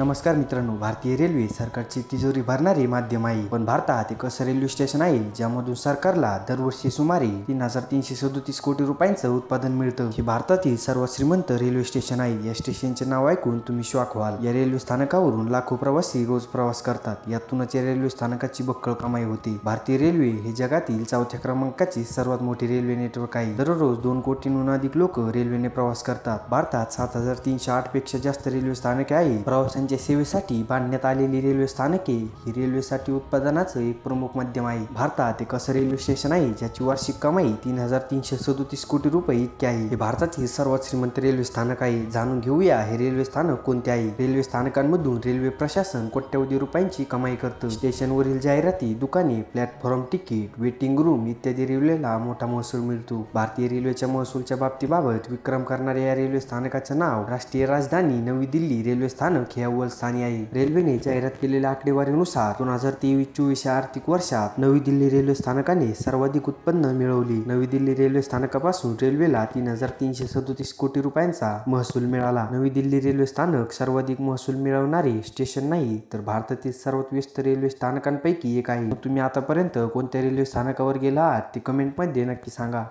नमस्कार मित्रांनो भारतीय रेल्वे सरकारची तिजोरी भरणारे माध्यम आहे. पण भारतात एक असं रेल्वे स्टेशन आहे ज्यामधून सरकारला दरवर्षी सुमारे तीन हजार तीनशे सदोतीस कोटी रुपयांचं उत्पादन मिळतं. हे भारतातील सर्वात श्रीमंत रेल्वे स्टेशन आहे. या स्टेशनचे नाव ऐकून तुम्ही शॉक व्हाल. या रेल्वे स्थानकावरून लाखो प्रवासी रोज प्रवास करतात. यातूनच या रेल्वे स्थानकाची बक्कळ कमाई होते. भारतीय रेल्वे हे जगातील चौथ्या क्रमांकाची सर्वात मोठी रेल्वे नेटवर्क आहे. दररोज दोन कोटींहून अधिक लोक रेल्वेने प्रवास करतात. भारतात सात हजार तीनशे आठपेक्षा जास्त रेल्वे स्थानके आहे प्रवाशांच्या सेवेसाठी बांधण्यात आलेली रेल्वे स्थानके ही रेल्वेसाठी उत्पादनाचं एक प्रमुख माध्यम आहे. भारतात एक असं रेल्वे स्टेशन आहे ज्याची वार्षिक कमाई तीन हजार तीनशे सदोतीस कोटी रुपये इतकी आहे. हे भारताचे सर्वात श्रीमंत रेल्वे स्थानक आहे. जाणून घेऊया हे रेल्वे स्थानक कोणते आहे. रेल्वे स्थानकांमधून रेल्वे प्रशासन कोट्यवधी रुपयांची कमाई करतं. स्टेशनवरील जाहिराती दुकाने प्लॅटफॉर्म तिकीट वेटिंग रूम इत्यादी रेल्वेला मोठा महसूल मिळतो. भारतीय रेल्वेच्या महसूलच्या बाबतीबाबत विक्रम करणाऱ्या या रेल्वे स्थानकाचं नाव राष्ट्रीय राजधानी नवी दिल्ली रेल्वे स्थानक हे अव्वल स्थानी आहे. रेल्वेने जाहिरात केलेल्या आकडेवारीनुसार दोन हजार तेवीस चोवीस या आर्थिक वर्षात नवी दिल्ली रेल्वे स्थानकाने सर्वाधिक उत्पन्न मिळवली. नवी दिल्ली रेल्वे स्थानकापासून रेल्वेला तीन हजार तीनशे सदोतीस कोटी रुपयांचा महसूल मिळाला. नवी दिल्ली रेल्वे स्थानक सर्वाधिक महसूल मिळवणारे स्टेशन नाही तर भारतातील सर्वात व्यस्त रेल्वे स्थानकांपैकी एक आहे. तुम्ही आतापर्यंत कोणत्या रेल्वे स्थानकावर गेला आहात ते कमेंटमध्ये नक्की सांगा.